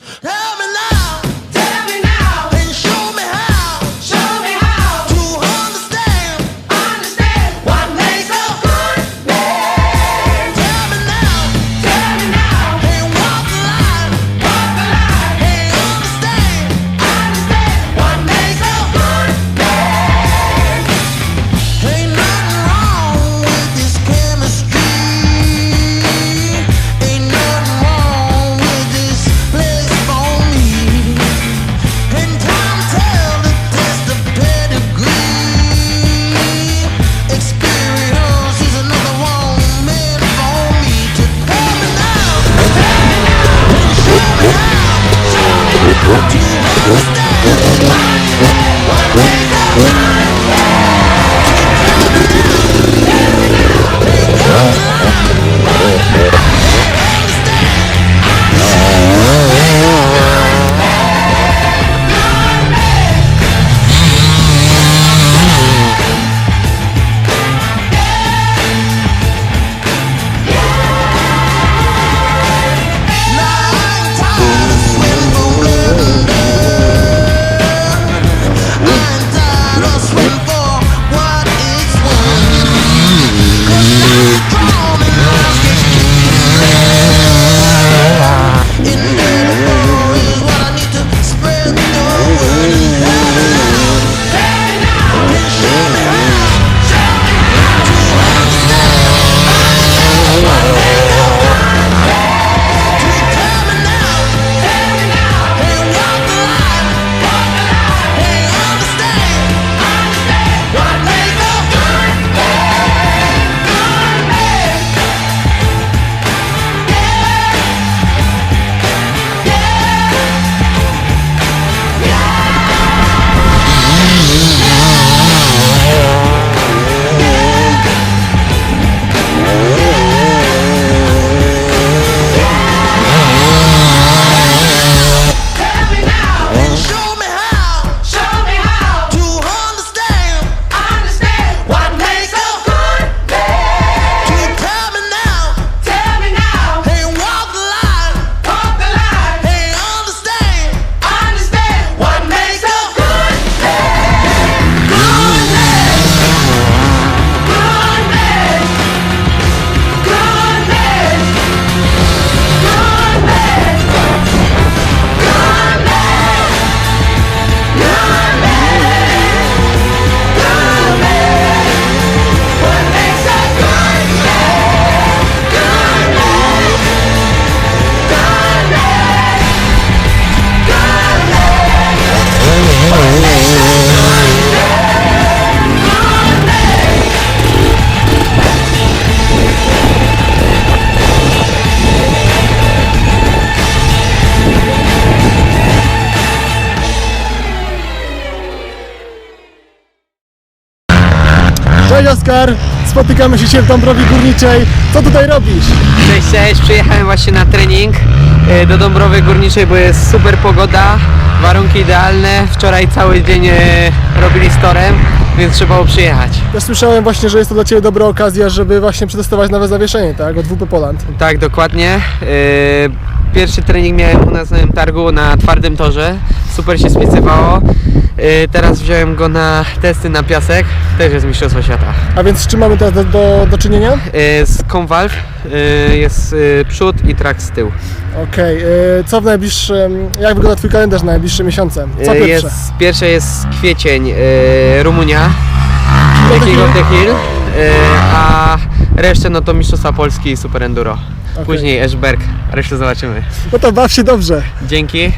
Hey! What? What? Cześć Oskar, spotykamy się dzisiaj w Dąbrowie Górniczej. Co tutaj robisz? Cześć, cześć, przyjechałem właśnie na trening e, do Dąbrowy Górniczej, bo jest super pogoda, warunki idealne. Wczoraj cały dzień e, robili z torem, więc trzeba było przyjechać. Ja słyszałem właśnie, że jest to dla Ciebie dobra okazja, żeby właśnie przetestować nowe zawieszenie, tak? Od WP Poland. Tak, dokładnie. E, Pierwszy trening miałem u nas na targu na twardym torze, super się spisywało. E, Teraz wziąłem go na testy na piasek, też jest Mistrzostwo Świata. A więc z czym mamy teraz do, do, do czynienia? E, Z Convalve e, jest przód i trak z tyłu. Okej, e, co w najbliższym, jak wygląda Twój kalendarz na najbliższe miesiące? Co pierwsze? Jest, pierwsze jest kwiecień, Rumunia, Jakiego Hill? The Hill, a resztę no to Mistrzostwa Polski i Super Enduro. Okej. Później Eszberg, resztę zobaczymy. No to baw się dobrze. Dzięki.